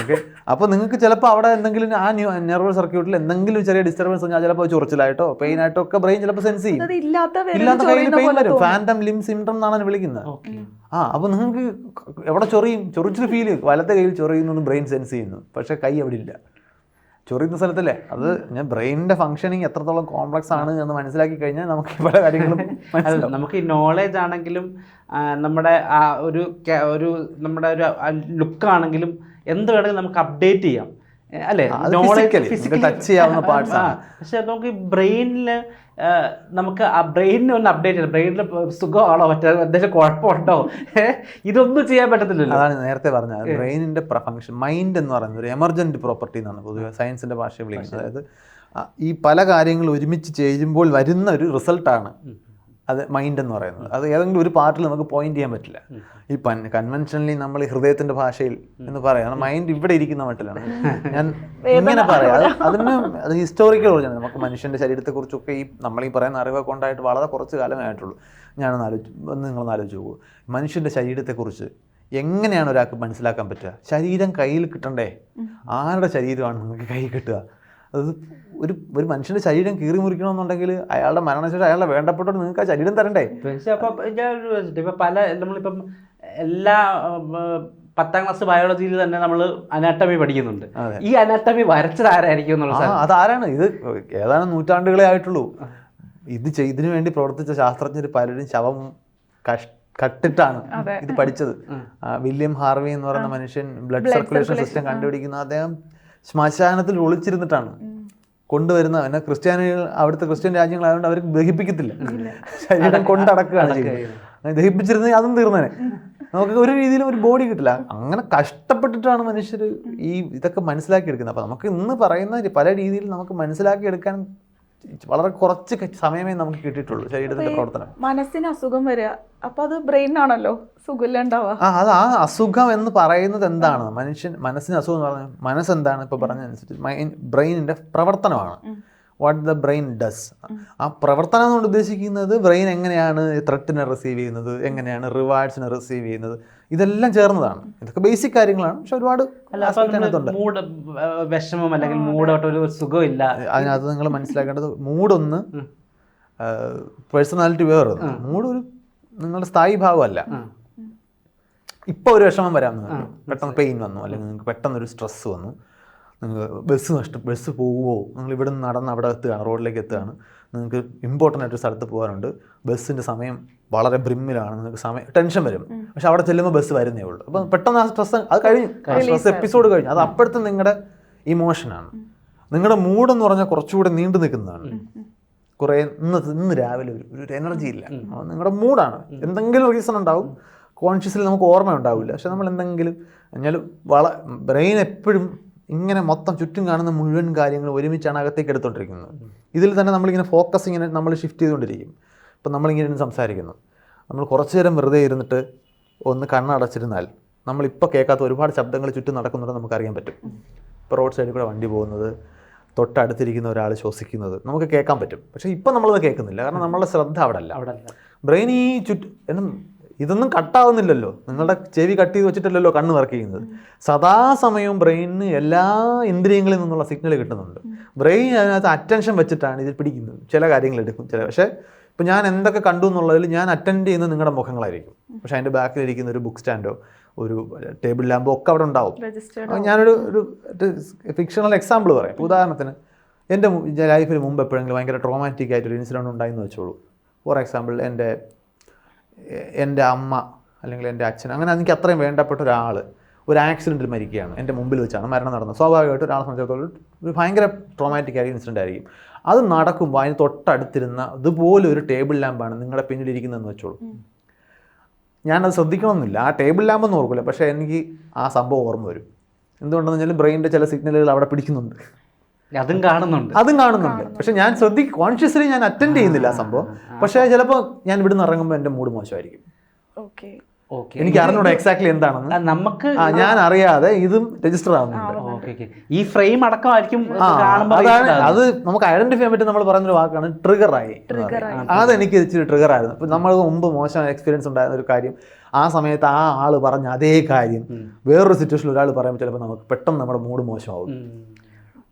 ഓക്കെ. അപ്പോൾ നിങ്ങൾക്ക് ചിലപ്പോൾ അവിടെ എന്തെങ്കിലും ആ നെർവൽ സർക്യൂട്ടിൽ എന്തെങ്കിലും ചെറിയ ഡിസ്റ്റർബൻസ് വന്നാൽ ചിലപ്പോൾ ചൊറിച്ചിലായിട്ടോ പെയിൻ ആയിട്ടോ ഒക്കെ ബ്രെയിൻ ചിലപ്പോൾ സെൻസ് ചെയ്യും. ഇല്ലാത്ത കയ്യിൽ പെയിൻ വരും. ഫാന്റം ലിം സിംറ്റം എന്നാണ് അതിനെ വിളിക്കുന്നത്. ആ അപ്പോൾ നിങ്ങൾക്ക് എവിടെ ചൊറിയും? ചൊറിച്ചിൽ ഫീൽ ചെയ്യും. വലത്തെ കയ്യിൽ ചൊറിയുന്നു ബ്രെയിൻ സെൻസ് ചെയ്യുന്നു. പക്ഷേ കൈ അവിടെ ഇല്ല. ചൊറിയുന്ന സ്ഥലത്തല്ലേ? അത് ഞാൻ ബ്രെയിനിന്റെ ഫംഗ്ഷനിങ് എത്രത്തോളം കോംപ്ലക്സ് ആണ് എന്ന് മനസ്സിലാക്കി കഴിഞ്ഞാൽ നമുക്ക് പല കാര്യങ്ങളും മനസ്സിലാവും. നമുക്ക് ഈ നോളേജ് ആണെങ്കിലും നമ്മുടെ ആ ഒരു ഒരു നമ്മുടെ ഒരു ലുക്ക് ആണെങ്കിലും എന്ത് വേണമെങ്കിലും നമുക്ക് അപ്ഡേറ്റ് ചെയ്യാം. അല്ലേ? ടച്ച് ചെയ്യാവുന്ന പാർട്സ്. പക്ഷെ നമുക്ക് ഈ ബ്രെയിനിൽ നമുക്ക് ആ ബ്രെയിനിനെ ഒന്ന് അപ്ഡേറ്റ് ചെയ്യണം. ബ്രെയിനിൽ സുഖമാണോ? മറ്റേ എന്തെങ്കിലും കുഴപ്പമുണ്ടോ? ഇതൊന്നും ചെയ്യാൻ പറ്റത്തില്ലല്ലോ. അതാണ് നേരത്തെ പറഞ്ഞത്. ബ്രെയിനിന്റെ ഫംഗ്ഷൻ മൈൻഡ് എന്ന് പറയുന്നത് ഒരു എമർജന്റ് പ്രോപ്പർട്ടി എന്നാണ് പൊതുവെ സയൻസിന്റെ ഭാഷയിൽ വിളിക്കുന്നത്. അതായത് ഈ പല കാര്യങ്ങൾ ഒരുമിച്ച് ചെയ്യുമ്പോൾ വരുന്ന ഒരു റിസൾട്ടാണ് അത് മൈൻഡ് എന്ന് പറയുന്നത്. അത് ഏതെങ്കിലും ഒരു പാർട്ടിൽ നമുക്ക് പോയിന്റ് ചെയ്യാൻ പറ്റില്ല. ഈ പൻ കൺവെൻഷനലി നമ്മൾ ഹൃദയത്തിന്റെ ഭാഷയിൽ എന്ന് പറയാം. മൈൻഡ് ഇവിടെ ഇരിക്കുന്ന മട്ടിലാണ്. ഞാൻ ഇങ്ങനെ പറയാം. അത് അതിന് അത് ഹിസ്റ്റോറിക്കൽ ഒറിജിനൽ നമുക്ക് മനുഷ്യന്റെ ശരീരത്തെക്കുറിച്ചൊക്കെ ഈ നമ്മൾ ഈ പറയുന്ന അറിവൊക്കെ ഉണ്ടായിട്ട് വളരെ കുറച്ച് കാലമായിട്ടുള്ളൂ ഞാൻ ഞാനൊന്ന് ആലോചിച്ചു ഒന്ന് നിങ്ങളൊന്ന് ആലോചിച്ച് പോകൂ മനുഷ്യന്റെ ശരീരത്തെക്കുറിച്ച് എങ്ങനെയാണ് ഒരാൾക്ക് മനസ്സിലാക്കാൻ പറ്റുക? ശരീരം കയ്യിൽ കിട്ടണ്ടേ? ആരുടെ ശരീരമാണ് നിങ്ങൾക്ക് കൈ കിട്ടുക? അത് ഒരു ഒരു മനുഷ്യന്റെ ശരീരം കീറി മുറിക്കണമെന്നുണ്ടെങ്കിൽ അയാളുടെ മരണശേഷം അയാളുടെ വേണ്ടപ്പെട്ടവർ നിങ്ങൾക്ക് ആ ശരീരം തരണ്ടേ? ഇപ്പൊ പല നമ്മളിപ്പം എല്ലാ പത്താം ക്ലാസ് ബയോളജിയിൽ തന്നെ നമ്മൾ അനാട്ടമി പഠിക്കുന്നുണ്ട്. ഈ അനാട്ടമി വരച്ചത് ആരായിരിക്കും എന്നുള്ള ആ അതാരാണ് ഇത് ഏതാനും നൂറ്റാണ്ടുകളെ ആയിട്ടുള്ളൂ. ഇത് ഇതിനു വേണ്ടി പ്രവർത്തിച്ച ശാസ്ത്രജ്ഞർ പലരും ശവം കഷ് കട്ടിട്ടാണ് ഇത് പഠിച്ചത്. വില്യം ഹാർവി എന്ന് പറയുന്ന മനുഷ്യൻ ബ്ലഡ് സർക്കുലേഷൻ സിസ്റ്റം കണ്ടുപിടിക്കുന്ന. അദ്ദേഹം ശ്മശാനത്തിൽ ഒളിച്ചിരുന്നിട്ടാണ് കൊണ്ടുവരുന്ന പിന്നെ ക്രിസ്ത്യാനികൾ അവിടുത്തെ ക്രിസ്ത്യൻ രാജ്യങ്ങളായതുകൊണ്ട് അവർ ദഹിപ്പിക്കത്തില്ല. ശരീരം കൊണ്ടടക്കുകയാണ് ചെയ്യുന്നത്. ദഹിപ്പിച്ചിരുന്നെങ്കിൽ അതും തീർന്നേനെ. നമുക്ക് ഒരു രീതിയിലും ഒരു ബോഡി കിട്ടില്ല. അങ്ങനെ കഷ്ടപ്പെട്ടിട്ടാണ് മനുഷ്യർ ഈ ഇതൊക്കെ മനസ്സിലാക്കിയെടുക്കുന്നത്. അപ്പോൾ നമുക്ക് ഇന്ന് പറയുന്ന പല രീതിയിൽ നമുക്ക് മനസ്സിലാക്കിയെടുക്കാൻ വളരെ കുറച്ച് സമയമേ നമുക്ക് കിട്ടിയിട്ടുള്ളൂ ശരീരത്തിന്റെ പ്രവർത്തനം. മനസ്സിന് അസുഖം വരിക. അപ്പൊ അത് ബ്രെയിൻ ആണല്ലോ. ആ അത് ആ അസുഖം എന്ന് പറയുന്നത് എന്താണ്? മനുഷ്യൻ മനസ്സിന് അസുഖം എന്ന് പറഞ്ഞാൽ മനസ്സെന്താണ്? ഇപ്പോൾ പറഞ്ഞതനുസരിച്ച് ബ്രെയിനിന്റെ പ്രവർത്തനമാണ്. വാട്ട് ദ ബ്രെയിൻ ഡസ് ആ പ്രവർത്തനം എന്നുകൊണ്ട് ഉദ്ദേശിക്കുന്നത് ബ്രെയിൻ എങ്ങനെയാണ് ത്രെട്ടിനെ റിസീവ് ചെയ്യുന്നത് എങ്ങനെയാണ് റിവാർഡ്സിനെ റിസീവ് ചെയ്യുന്നത് ഇതെല്ലാം ചേർന്നതാണ്. ഇതൊക്കെ ബേസിക് കാര്യങ്ങളാണ്. പക്ഷെ ഒരുപാട് വിഷമം അല്ലെങ്കിൽ മൂഡോട്ട് ഒരു സുഖമില്ല. അതിനകത്ത് നിങ്ങൾ മനസ്സിലാക്കേണ്ടത് മൂഡൊന്ന് പേഴ്സണാലിറ്റി വേറൊന്ന്. മൂഡ് ഒരു നിങ്ങളുടെ സ്ഥായി ഭാവമല്ല. ഇപ്പോൾ ഒരു വിഷമം വരാമെന്ന് പെട്ടെന്ന് പെയിൻ വന്നു. അല്ലെങ്കിൽ നിങ്ങൾക്ക് പെട്ടെന്ന് ഒരു സ്ട്രെസ് വന്നു. നിങ്ങൾ ബസ് നഷ്ടം ബസ് പോവുമോ നിങ്ങൾ ഇവിടെ നിന്ന് നടന്ന് അവിടെ എത്തുകയാണ് റോഡിലേക്ക് എത്തുകയാണ് നിങ്ങൾക്ക് ഇമ്പോർട്ടന്റ് ആയിട്ട് ഒരു സ്ഥലത്ത് പോകാനുണ്ട്. ബസ്സിന്റെ സമയം വളരെ ബ്രിമ്മിലാണ് നിങ്ങൾക്ക് സമയം ടെൻഷൻ വരും. പക്ഷെ അവിടെ ചെല്ലുമ്പോൾ ബസ് വരുന്നേ ഉള്ളൂ. അപ്പം പെട്ടെന്ന് ആ സ്ട്രെസ് അത് കഴിഞ്ഞു സ്ട്രെസ് എപ്പിസോഡ് കഴിഞ്ഞു. അത് അപ്പോഴത്തെ നിങ്ങളുടെ ഇമോഷനാണ് നിങ്ങളുടെ മൂഡെന്ന് പറഞ്ഞാൽ കുറച്ചുകൂടെ നീണ്ടു നിൽക്കുന്നതാണ്. കുറേ ഇന്ന് ഇന്ന് രാവിലെ ഒരു ഒരു എനർജി ഇല്ല. നിങ്ങളുടെ മൂഡാണ് എന്തെങ്കിലും റീസൺ ഉണ്ടാവും. കോൺഷ്യസ്ലി നമുക്ക് ഓർമ്മ ഉണ്ടാവില്ല പക്ഷെ നമ്മൾ എന്തെങ്കിലും എന്നാലും വള ബ്രെയിൻ എപ്പോഴും ഇങ്ങനെ മൊത്തം ചുറ്റും കാണുന്ന മുഴുവൻ കാര്യങ്ങൾ ഒരുമിച്ചാണ് അകത്തേക്ക് എടുത്തുകൊണ്ടിരിക്കുന്നത് ഇതിൽ തന്നെ നമ്മളിങ്ങനെ ഫോക്കസ് ഇങ്ങനെ നമ്മൾ ഷിഫ്റ്റ് ചെയ്തുകൊണ്ടിരിക്കും. ഇപ്പം നമ്മളിങ്ങനെ സംസാരിക്കുന്നു. നമ്മൾ കുറച്ച് നേരം വെറുതെ ഇരുന്നിട്ട് ഒന്ന് കണ്ണടച്ചിരുന്നാൽ നമ്മളിപ്പോൾ കേൾക്കാത്ത ഒരുപാട് ശബ്ദങ്ങൾ ചുറ്റും നടക്കുന്നുണ്ടെന്ന് നമുക്കറിയാൻ പറ്റും. ഇപ്പോൾ റോഡ് സൈഡിൽ കൂടെ വണ്ടി പോകുന്നത് തൊട്ടടുത്തിരിക്കുന്ന ഒരാൾ ശ്വസിക്കുന്നത് നമുക്ക് കേൾക്കാൻ പറ്റും. പക്ഷേ ഇപ്പം നമ്മളത് കേൾക്കുന്നില്ല. കാരണം നമ്മളുടെ ശ്രദ്ധ അവിടെ അല്ല. ബ്രെയിൻ ഈ ചുറ്റും എന്നും ഇതൊന്നും കട്ടാവുന്നില്ലല്ലോ. നിങ്ങളുടെ ചെവി കട്ട് ചെയ്ത് വെച്ചിട്ടല്ലല്ലോ കണ്ണ് വർക്ക് ചെയ്യുന്നത്. സദാസമയവും ബ്രെയിനിന് എല്ലാ ഇന്ദ്രിയങ്ങളിൽ നിന്നുള്ള സിഗ്നൽ കിട്ടുന്നുണ്ട്. ബ്രെയിൻ അതിനകത്ത് അറ്റൻഷൻ വെച്ചിട്ടാണ് ഇതിൽ പിടിക്കുന്നത്. ചില കാര്യങ്ങൾ എടുക്കും. ചില പക്ഷേ ഇപ്പം ഞാൻ എന്തൊക്കെ കണ്ടു എന്നുള്ളതിൽ ഞാൻ അറ്റൻഡ് ചെയ്യുന്നത് നിങ്ങളുടെ മുഖങ്ങളായിരിക്കും. പക്ഷേ അതിന്റെ ബാക്കിലിരിക്കുന്ന ഒരു ബുക്ക് സ്റ്റാൻഡോ ഒരു ടേബിൾ ലാമ്പോ ഒക്കെ അവിടെ ഉണ്ടാവും. ഞാനൊരു ഒരു ഫിക്ഷണൽ എക്സാമ്പിൾ പറയാം. ഉദാഹരണത്തിന് എന്റെ ലൈഫിൽ മുമ്പ് എപ്പോഴെങ്കിലും ഭയങ്കര ട്രോമാറ്റിക് ആയിട്ടൊരു ഇൻസിഡന്റ് ഉണ്ടായെന്ന് വെച്ചോളൂ. ഫോർ എക്സാമ്പിൾ എന്റെ എന്റെ അമ്മ അല്ലെങ്കിൽ എന്റെ അച്ഛൻ അങ്ങനെ എനിക്ക് അത്രയും വേണ്ടപ്പെട്ട ഒരാൾ ഒരു ആക്സിഡന്റിൽ മരിക്കുകയാണ്. എന്റെ മുമ്പിൽ വെച്ചാണ് മരണം നടന്നത്. സ്വാഭാവികമായിട്ട് ഒരാളെ സംബന്ധിച്ചിടത്തോളം ഒരു ഭയങ്കര ട്രോമാറ്റിക് ആയ ഇൻസിഡന്റ് ആയിരിക്കും. അത് നടക്കുമ്പോൾ അതിന് തൊട്ടടുത്തിരുന്ന ഇതുപോലെ ഒരു ടേബിൾ ലാമ്പാണ് നിങ്ങളുടെ പിന്നിലിരിക്കുന്നതെന്ന് വെച്ചോളൂ. ഞാനത് ശ്രദ്ധിക്കണമെന്നില്ല. ആ ടേബിൾ ലാമ്പെന്ന് ഓർക്കില്ല പക്ഷേ എനിക്ക് ആ സംഭവം ഓർമ്മ വരും. എന്തുകൊണ്ടെന്ന് വെച്ചാൽ ബ്രെയിനിന്റെ ചില സിഗ്നലുകൾ അവിടെ പിടിക്കുന്നുണ്ട്. അതും കാണുന്നുണ്ട്. അതും കാണുന്നുണ്ട്. പക്ഷെ ഞാൻ ശ്രദ്ധി കോൺഷ്യസ്ലി ഞാൻ അറ്റൻഡ് ചെയ്യുന്നില്ല ആ സംഭവം. പക്ഷേ ചിലപ്പോൾ ഞാൻ ഇവിടുന്ന് ഇറങ്ങുമ്പോൾ എന്റെ മൂഡ് മോശമായിരിക്കും. ഓക്കെ ഓക്കെ എനിക്ക് അറിഞ്ഞൂടെ എക്സാക്ട്ലി എന്താണെന്ന്. നമുക്ക് ഞാൻ അറിയാതെ ഇതും രജിസ്റ്റർ ആവുന്നുണ്ട്. ഓക്കെ ഓക്കെ ഈ ഫ്രെയിം അടക്കമായിരിക്കും കാണുമ്പോൾ അതാണ് അത് നമുക്ക് ഐഡന്റിഫൈ ചെയ്യാൻ പറ്റും നമ്മൾ പറയുന്നൊരു വാക്കാണ് ട്രിഗർ ആയി. ആയി. അതെനിക്ക് ഇച്ചിരി ട്രിഗർ ആയിരുന്നു. ഇപ്പം നമ്മൾ മുമ്പ് മോശം എക്സ്പീരിയൻസ് ഉണ്ടായിരുന്ന ഒരു കാര്യം. ആ സമയത്ത് ആ ആൾ പറഞ്ഞ അതേ കാര്യം. വേറൊരു സിറ്റുവേഷനിൽ ഒരാൾ പറയുമ്പോൾ ചിലപ്പോൾ നമുക്ക് പെട്ടെന്ന് നമ്മുടെ മൂഡ് മോശമാവും.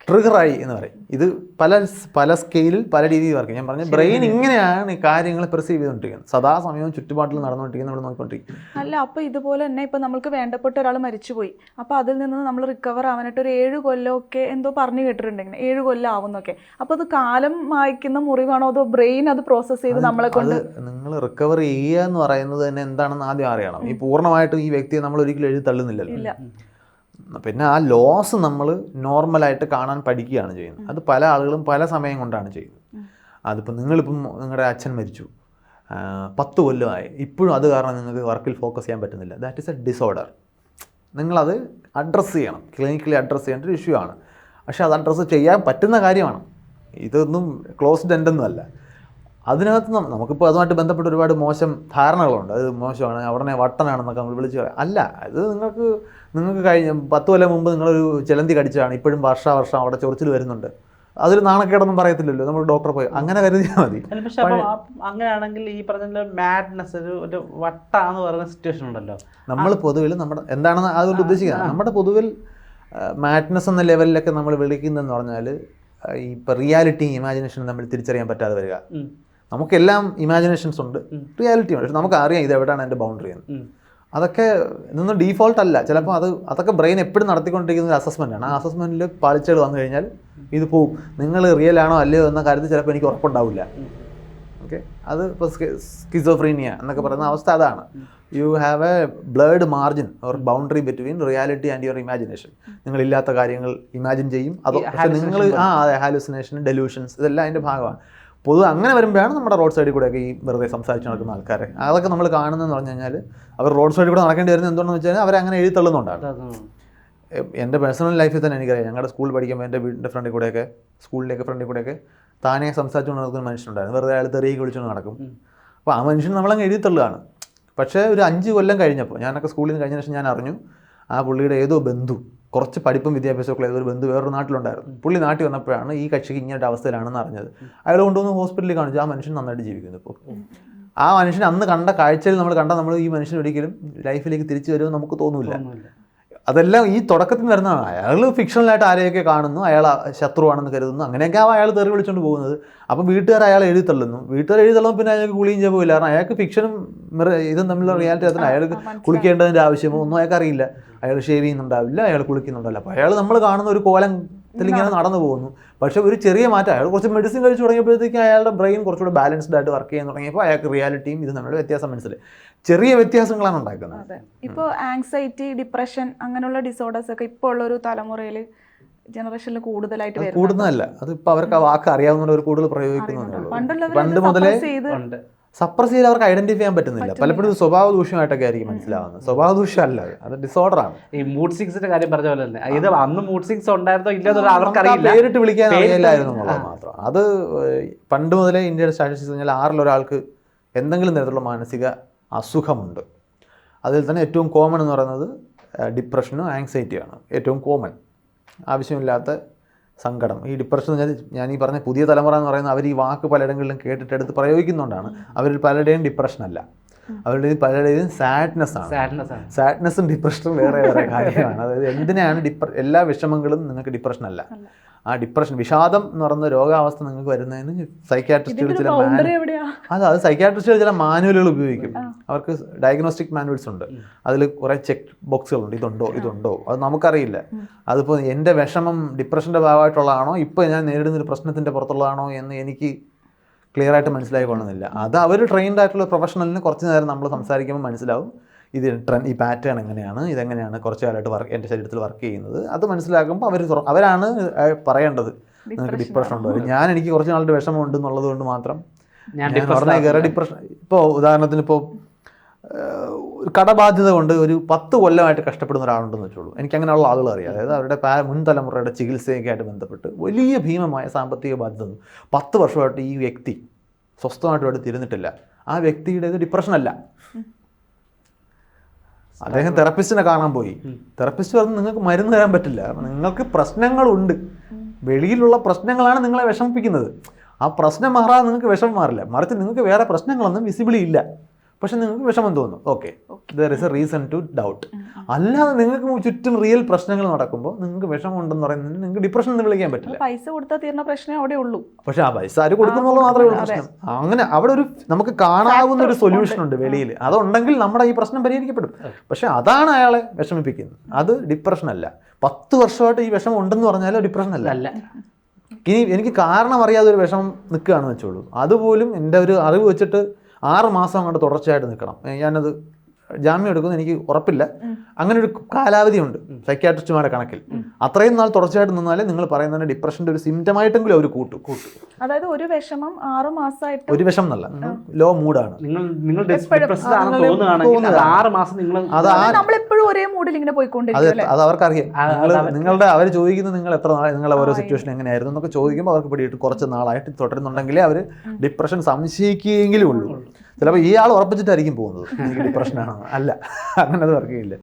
ട്രിഗറായി എന്ന് പറയും. ഇത് പല പല സ്കെയിലിൽ പല രീതിയിൽ വർക്ക് ഞാൻ പറഞ്ഞു ബ്രെയിൻ ഇങ്ങനെയാണ് ഈ കാര്യങ്ങൾ പെർസീവ് ചെയ്തുകൊണ്ടിരിക്കുന്നത്. സദാസമയവും ചുറ്റുപാട്ടിൽ നടന്നുകൊണ്ടിരിക്കുന്നത് നമ്മൾ നോക്കിക്കൊണ്ടിരിക്കും അല്ല അപ്പോൾ ഇതുപോലെ തന്നെ ഇപ്പൊ നമ്മൾക്ക് വേണ്ടപ്പെട്ട ഒരാൾ മരിച്ചുപോയി. അപ്പോൾ അതിൽ നിന്ന് നമ്മൾ റിക്കവർ ആവാനായിട്ട് ഒരു ഏഴ് കൊല്ലമൊക്കെ എന്തോ പറഞ്ഞു കേട്ടിട്ടുണ്ടെങ്കിൽ ഏഴ് കൊല്ലം ആവുന്നൊക്കെ. അപ്പോൾ അത് കാലം വായിക്കുന്ന മുറിവാണോ അതോ ബ്രെയിൻ അത് പ്രോസസ്സ് ചെയ്ത് നമ്മളെ കൊണ്ട് നിങ്ങൾ റിക്കവർ ചെയ്യുക എന്ന് പറയുന്നത് തന്നെ എന്താണെന്ന് ആദ്യം അറിയണം. ഈ പൂർണമായിട്ടും ഈ വ്യക്തിയെ നമ്മൾ ഒരിക്കലും എഴുതി തള്ളുന്നില്ലല്ലോ. ഇല്ല. പിന്നെ ആ ലോസ് നമ്മൾ നോർമലായിട്ട് കാണാൻ പഠിക്കുകയാണ് ചെയ്യുന്നത്. അത് പല ആളുകളും പല സമയം കൊണ്ടാണ് ചെയ്യുന്നത്. അതിപ്പോൾ നിങ്ങളിപ്പം നിങ്ങളുടെ അച്ഛൻ മരിച്ചു. പത്ത് കൊല്ലമായി. ഇപ്പോഴും അത് കാരണം നിങ്ങൾക്ക് വർക്കിൽ ഫോക്കസ് ചെയ്യാൻ പറ്റുന്നില്ല. ദാറ്റ് ഇസ് എ ഡിസോർഡർ നിങ്ങളത് അഡ്രസ്സ് ചെയ്യണം. ക്ലിനിക്കലി അഡ്രസ്സ് ചെയ്യേണ്ട ഒരു ഇഷ്യൂ ആണ്. പക്ഷേ അത് അഡ്രസ്സ് ചെയ്യാൻ പറ്റുന്ന കാര്യമാണ്. ഇതൊന്നും ക്ലോസ്ഡ് എൻഡൊന്നുമല്ല അതിനകത്ത് നമുക്കിപ്പോൾ അതുമായിട്ട് ബന്ധപ്പെട്ട് ഒരുപാട് മോശം ധാരണകളുണ്ട്. അത് മോശമാണ് അവിടെ വട്ടനാണെന്നൊക്കെ നമ്മൾ വിളിച്ച് പറയാം. അല്ല അത് നിങ്ങൾക്ക് നിങ്ങൾക്ക് കഴിഞ്ഞ പത്ത് കൊല്ലം മുമ്പ് നിങ്ങളൊരു ചിലന്തി കടിച്ചതാണ് ഇപ്പോഴും വർഷാവർഷം അവിടെ ചൊറിച്ചിൽ വരുന്നുണ്ട്. അതിൽ നാണക്കേടൊന്നും പറയത്തില്ലല്ലോ നമ്മൾ ഡോക്ടറെ പോയി. അങ്ങനെ കരുതിയാൽ മതി. പക്ഷെ അങ്ങനെയാണെങ്കിൽ ഈ പറഞ്ഞ മാഡ്നെസ് ഒരു ഒരു വട്ടാന്ന് പറയുന്ന സിറ്റുവേഷൻ ഉണ്ടല്ലോ. നമ്മൾ പൊതുവിൽ നമ്മുടെ എന്താണെന്ന് അതുകൊണ്ട് ഉദ്ദേശിക്കുക. നമ്മുടെ പൊതുവിൽ മാഡ്നെസ് എന്ന ലെവലിലൊക്കെ നമ്മൾ വിളിക്കുന്നതെന്ന് പറഞ്ഞാൽ ഈ ഇപ്പോൾ റിയാലിറ്റി ഇമാജിനേഷൻ നമ്മൾ തിരിച്ചറിയാൻ പറ്റാതെ വരിക. നമുക്കെല്ലാം ഇമാജിനേഷൻസ് ഉണ്ട്. റിയാലിറ്റി ഉണ്ട്. പക്ഷെ നമുക്ക് അറിയാം ഇത് എവിടെയാണ് എന്റെ ബൗണ്ടറി എന്ന്. അതൊക്കെ ഇതൊന്നും ഡീഫോൾട്ട് അല്ല. ചിലപ്പോൾ അത് അതൊക്കെ ബ്രെയിൻ എപ്പോഴും നടത്തിക്കൊണ്ടിരിക്കുന്ന ഒരു അസസ്മെന്റ് ആണ്. ആ അസസ്മെന്റിൽ പാളിച്ചകൾ വന്നു കഴിഞ്ഞാൽ ഇത് പോവും. നിങ്ങൾ റിയൽ ആണോ അല്ലയോ എന്ന കാര്യത്തിൽ ചിലപ്പോൾ എനിക്ക് ഉറപ്പുണ്ടാവില്ല. ഓക്കെ അത് ഇപ്പോൾ സ്കിസോഫ്രീനിയ എന്നൊക്കെ പറയുന്ന അവസ്ഥ അതാണ്. You have a blade margin or boundary between reality and your imagination നിങ്ങളില്ലാത്ത കാര്യങ്ങൾ ഇമാജിൻ ചെയ്യും. അതോ നിങ്ങൾ ആ ഹാലുസിനേഷൻ ഡെലൂഷൻസ് ഇതെല്ലാം അതിന്റെ ഭാഗമാണ്. പൊതുവെ അങ്ങനെ വരുമ്പോഴാണ് നമ്മുടെ റോഡ് സൈഡിൽ കൂടെയൊക്കെ ഈ വെറുതെ സംസാരിച്ച് നടക്കുന്ന ആൾക്കാരെ. അതൊക്കെ നമ്മൾ കാണുന്നതെന്ന് പറഞ്ഞു കഴിഞ്ഞാൽ അവർ റോഡ് സൈഡിൽ കൂടെ നടക്കേണ്ടി വരുന്നത് എന്തുകൊണ്ടെന്ന് വെച്ചാൽ അവരങ്ങനെ എഴുതി തള്ളുന്നുണ്ടാണ്. എന്റെ പേഴ്സണൽ ലൈഫിൽ തന്നെ എനിക്കറിയാം. ഞങ്ങളുടെ സ്കൂളിൽ പഠിക്കുമ്പോൾ എന്റെ വീടിന്റെ ഫ്രണ്ടിൽ കൂടെയൊക്കെ സ്കൂളിലേക്ക് ഫ്രണ്ടിൽ കൂടെയൊക്കെ താനേ സംസാരിച്ചുകൊണ്ട് നടക്കുന്ന മനുഷ്യനുണ്ടായിരുന്നു. വെറുതെ അയാൾ തെറിയൊക്കെ വിളിച്ചുകൊണ്ട് നടക്കും. അപ്പോൾ ആ മനുഷ്യൻ നമ്മളങ്ങ് എഴുതി തള്ളുകയാണ്. പക്ഷേ ഒരു അഞ്ച് കൊല്ലം കഴിഞ്ഞപ്പോൾ ഞാനൊക്കെ സ്കൂളിൽ നിന്ന് കഴിഞ്ഞ ശേഷം ഞാൻ അറിഞ്ഞു ആ പുള്ളിയുടെ ഏതോ ബന്ധു കുറച്ച് പഠിപ്പും വിദ്യാഭ്യാസമൊക്കെ ഉള്ള ഏതൊരു ബന്ധു വേറൊരു നാട്ടിലുണ്ടായിരുന്നു. പുള്ളി നാട്ടിൽ വന്നപ്പോഴാണ് ഈ കക്ഷിക്ക് ഇങ്ങനെ ഒരു അവസ്ഥയിലാണെന്ന് അറിഞ്ഞത്. അയാൾ കൊണ്ടുവന്ന് ഹോസ്പിറ്റലിൽ കാണിച്ചു. ആ മനുഷ്യൻ നന്നായിട്ട് ജീവിക്കുന്നു ഇപ്പോൾ ആ മനുഷ്യൻ അന്ന് കണ്ട കാഴ്ചയിൽ നമ്മൾ കണ്ട നമ്മൾ ഈ മനുഷ്യൻ ഒരിക്കലും ലൈഫിലേക്ക് തിരിച്ചു വരുമെന്ന് നമുക്ക് തോന്നില്ല. അതെല്ലാം ഈ തുടക്കത്തിൽ നിന്ന് വരുന്നതാണ് അയാൾ ഫിക്ഷണലായിട്ട് ആരെയൊക്കെ കാണുന്നു അയാൾ ശത്രുവാണെന്ന് കരുതുന്നു. അങ്ങനെയൊക്കെ ആവും അയാൾ തെറി വിളിച്ചുകൊണ്ട് പോകുന്നത്. അപ്പം വീട്ടുകാർ അയാൾ എഴുതി തള്ളുന്നു. വീട്ടുകാർ എഴുതി തള്ളുമ്പോൾ പിന്നെ അയാൾക്ക് കുളിയും ചെയ്യാൻ പോയില്ല കാരണം അയാൾക്ക് ഫിക്ഷനും ഇതും തമ്മിലുള്ള റിയാലിറ്റി അതിന് അയാൾക്ക് കുളിക്കേണ്ടതിന്റെ ആവശ്യമോ ഒന്നും അയാൾക്ക് അറിയില്ല. അയാൾ ഷേവ് ചെയ്യുന്നുണ്ടാവില്ല അയാൾ കുളിക്കുന്നുണ്ടല്ലോ അപ്പോൾ അയാൾ നമ്മൾ കാണുന്ന ഒരു കോലം ഇങ്ങനെ നടന്നു പോകുന്നു. പക്ഷെ ഒരു ചെറിയ മാറ്റം അയാൾ കുറച്ച് മെഡിസിൻ കഴിച്ചു തുടങ്ങിയപ്പോഴത്തേക്കും അയാളുടെ ബ്രെയിൻ കുറച്ചുകൂടെ ബാലൻസ്ഡ് ആയിട്ട് വർക്ക് ചെയ്യാൻ തുടങ്ങിയപ്പോൾ അയാൾക്ക് റിയാലിറ്റിയും ഇത് നമ്മുടെ വ്യത്യാസം മനസ്സിലായി. ചെറിയ വ്യത്യാസങ്ങളാണ് ഉണ്ടാക്കുന്നത്. ഇപ്പൊ ഇപ്പോൾ ആങ്സൈറ്റി ഡിപ്രഷൻ അങ്ങനെയുള്ള ഡിസോർഡേഴ്സ് ഒക്കെ ഇപ്പോൾ ഉള്ള ഒരു തലമുറയിൽ ജനറേഷനിൽ കൂടുതലായിട്ട് കൂടുതലല്ല വരുന്നുണ്ട്. കൂടുന്നതല്ല അത് ഇപ്പൊ അവർക്ക് ആ വാക്ക് അറിയാവുന്നവർ കൂടുതൽ പണ്ടുള്ളവർ പണ്ട് മുതലേ സപ്രസ് ചെയ്ത് അവർക്ക് ഐഡന്റിഫൈ ചെയ്യാൻ പറ്റുന്നില്ല. പലപ്പോഴും സ്വഭാവ ദൂഷ്യമായിട്ടൊക്കെ ആയിരിക്കും മനസ്സിലാവുന്നത്. സ്വഭാവ ദൂഷ്യം അല്ല അത്. ഡിസോർഡറാണ് ഡിസോർഡർ ആണ്. ഈ മൂഡ് സിക്സിന്റെ കാര്യം പറഞ്ഞ പോലെ തന്നെ. ഇത് അന്ന് മൂഡ് സിക്സ് ഉണ്ടായിരുന്നോ ഇല്ലെന്നോ അവർക്ക് ആ അവർക്കറിയില്ല നേരിട്ട് വിളിക്കാൻ അറിയില്ലായിരുന്നു എന്നുള്ളത് മാത്രം അത് പണ്ട് മുതലേ ഇന്ത്യയുടെ സ്റ്റാറ്റിസ്റ്റിക്സ് പറഞ്ഞാൽ ആറിൽ ഒരാൾക്ക് എന്തെങ്കിലും തരത്തിലുള്ള മാനസിക അസുഖമുണ്ട്. അതിൽ തന്നെ ഏറ്റവും കോമൺ എന്ന് പറയുന്നത് ഡിപ്രഷനും ആങ്സൈറ്റിയാണ് ഏറ്റവും കോമൺ ആവശ്യമില്ലാത്ത സങ്കടം. ഈ ഡിപ്രഷൻ എന്ന് വെച്ചാൽ ഞാൻ ഈ പറഞ്ഞ പുതിയ തലമുറ എന്ന് പറയുന്നത് അവർ ഈ വാക്ക് പലയിടങ്ങളിലും കേട്ടിട്ട് എടുത്ത് പ്രയോഗിക്കുന്നതുകൊണ്ടാണ് അവരിൽ പലരുടെയും ഡിപ്രഷനല്ല അവരുടെ പലരുടെയും സാഡ്നെസ് ആണ്. സാഡ്നെസ് ആണ്. സാഡ്നെസ്സും ഡിപ്രഷനും വേറെ വേറെ കാര്യമാണ് അതായത് എന്തിനാണ് ഡിപ്ര എല്ലാ വിഷമങ്ങളും നിങ്ങൾക്ക് ഡിപ്രഷൻ അല്ല. ആ ഡിപ്രഷൻ വിഷാദം എന്ന് പറയുന്ന രോഗാവസ്ഥ നിങ്ങൾക്ക് വരുന്നതിന് സൈക്കാട്രിസ്റ്റുകൾ ചില അത് അത് സൈക്കാട്രിസ്റ്റുകൾ ചില മാനുവലുകൾ ഉപയോഗിക്കും. അവർക്ക് ഡയഗ്നോസ്റ്റിക് മാനുവൽസ് ഉണ്ട്. അതിൽ കുറേ ചെക്ക് ബോക്സുകളുണ്ട് ഇതുണ്ടോ? ഇതുണ്ടോ? അത് നമുക്കറിയില്ല. അതിപ്പോൾ എന്റെ വിഷമം ഡിപ്രഷന്റെ ഭാഗമായിട്ടുള്ളതാണോ? ഇപ്പോൾ ഞാൻ നേരിടുന്ന ഒരു പ്രശ്നത്തിന്റെ പുറത്തുള്ളതാണോ എന്ന് എനിക്ക് ക്ലിയർ ആയിട്ട് മനസ്സിലായി കൊള്ളുന്നില്ല അത് അവർ ട്രെയിൻഡ് ആയിട്ടുള്ള പ്രൊഫഷണലിന് കുറച്ച് നേരം നമ്മൾ സംസാരിക്കുമ്പോൾ മനസ്സിലാവും. ഇത് ട്രെൻ ഈ പാറ്റേൺ എങ്ങനെയാണ്? ഇതെങ്ങനെയാണ് കുറച്ച് കാലമായിട്ട് വർക്ക് എന്റെ ശരീരത്തിൽ വർക്ക് ചെയ്യുന്നത്? അത് മനസ്സിലാക്കുമ്പോൾ അവർ അവരാണ് പറയേണ്ടത്. നിങ്ങൾക്ക് ഡിപ്രഷൻ ഉണ്ടോ? ഞാൻ എനിക്ക് കുറച്ച് നാളുടെ വിഷമം ഉണ്ട് എന്നുള്ളത് കൊണ്ട് മാത്രം. ഞാൻ ഞാൻ ഉടനെ കയറി ഡിപ്രഷൻ ഇപ്പോൾ ഉദാഹരണത്തിന് ഇപ്പോൾ ഒരു കടബാധ്യത കൊണ്ട് ഒരു പത്ത് കൊല്ലമായിട്ട് കഷ്ടപ്പെടുന്ന ഒരാളുണ്ടെന്ന് വെച്ചോളൂ. എനിക്ക് അങ്ങനെയുള്ള ആളുകൾ അറിയാം. അതായത് അവരുടെ പാ മുൻ തലമുറയുടെ ചികിത്സയൊക്കെ ആയിട്ട് ബന്ധപ്പെട്ട് വലിയ ഭീമമായ സാമ്പത്തിക ബാധ്യത. പത്ത് വർഷമായിട്ട് ഈ വ്യക്തി സ്വസ്ഥമായിട്ട് ഇവിടെ തിരുന്നിട്ടില്ല ആ വ്യക്തിയുടെ ഇത് ഡിപ്രഷൻ അല്ല അദ്ദേഹം തെറപ്പിസ്റ്റിനെ കാണാൻ പോയി. തെറപ്പിസ്റ്റ് പറഞ്ഞു നിങ്ങൾക്ക് മരുന്ന് തരാൻ പറ്റില്ല. നിങ്ങൾക്ക് പ്രശ്നങ്ങളുണ്ട്. വെളിയിലുള്ള പ്രശ്നങ്ങളാണ് നിങ്ങളെ വിഷമിപ്പിക്കുന്നത്. ആ പ്രശ്നം മാറാതെ നിങ്ങൾക്ക് വിഷമം മാറില്ല. മറിച്ച് നിങ്ങൾക്ക് വേറെ പ്രശ്നങ്ങളൊന്നും വിസിബിളി ഇല്ല. പക്ഷെ നിങ്ങൾക്ക് വിഷമം തോന്നും. Okay there is a reason to doubt അല്ലാതെ നിങ്ങൾക്ക് ചുറ്റും റിയൽ പ്രശ്നങ്ങൾ നടക്കുമ്പോൾ നിങ്ങൾക്ക് വിഷമം ഉണ്ടെന്ന് പറയുന്നത് നിങ്ങൾക്ക് ഡിപ്രഷൻ എന്ന് വിളിക്കാൻ പറ്റില്ല. പൈസ കൊടുത്താൽ തീർന്ന പ്രശ്നമേ അവിടെ ഉള്ളൂ. പക്ഷെ ആ പൈസ ആര് കൊടുക്കുന്നുള്ളൂ മാത്രമേ ഉള്ളൂ പ്രശ്നം. അങ്ങനെ അവിടെ ഒരു നമുക്ക് കാണാവുന്ന ഒരു സൊല്യൂഷൻ ഉണ്ട്. വെളിയിൽ. അതുണ്ടെങ്കിൽ നമ്മുടെ ഈ പ്രശ്നം പരിഹരിക്കപ്പെടും. പക്ഷെ അതാണ് അയാളെ വിഷമിപ്പിക്കുന്നത്. അത് ഡിപ്രഷൻ അല്ല. പത്ത് വർഷമായിട്ട് ഈ വിഷമം ഉണ്ടെന്ന് പറഞ്ഞാൽ ഡിപ്രഷൻ അല്ല. അല്ല. ഇനി എനിക്ക് കാരണം അറിയാതെ ഒരു വിഷമം നിൽക്കുകയാണെന്ന് വെച്ചോളൂ. അതുപോലും എന്റെ ഒരു അറിവ് വെച്ചിട്ട് ആറ് മാസം അങ്ങോട്ട് തുടർച്ചയായിട്ട് നിൽക്കണം. ഞാനത് ജാമ്യം എടുക്കുമെന്ന് എനിക്ക് ഉറപ്പില്ല. അങ്ങനെ ഒരു കാലാവധി ഉണ്ട് സൈക്യാട്രിസ്റ്റുമാരുടെ കണക്കിൽ. അത്രയും നാൾ തുടർച്ചയായിട്ട് നിന്നാലേ നിങ്ങൾ പറയുന്ന ഡിപ്രഷന്റെ ഒരു സിംറ്റം ആയിട്ടെങ്കിലും അവർ കൂട്ടു കൂട്ടു. അതായത് ഒരു വിഷമം ആറ് മാസമായിട്ട് ഒരു വിഷം എന്നല്ല ലോ മൂഡാണ് നിങ്ങൾ നിങ്ങൾ ആറ് മാസം നിങ്ങൾ അത് ഒരേ മൂഡിൽ ഇങ്ങനെ അത് പോയിക്കൊണ്ടിരിക്കും അല്ലേ? അത് അവർക്കറിയാം. നിങ്ങളുടെ അവർ ചോദിക്കുന്നത് നിങ്ങൾ എത്ര നാളെ നിങ്ങളെ ഓരോ സിറ്റുവേഷൻ എങ്ങനെയായിരുന്നു എന്നൊക്കെ ചോദിക്കുമ്പോൾ അവർക്ക് പിടിയിട്ട് കുറച്ച് നാളായിട്ട് തുടരുന്നുണ്ടെങ്കിലേ അവർ ഡിപ്രഷൻ സംശയിക്കുകയെങ്കിലും ഉള്ളൂ. ചിലപ്പോൾ ഈ ആൾ ഉറപ്പിച്ചിട്ടായിരിക്കും പോകുന്നത്. ഡിപ്രഷനാണ് അല്ല അങ്ങനെ അത് വർക്ക് ചെയ്യില്ല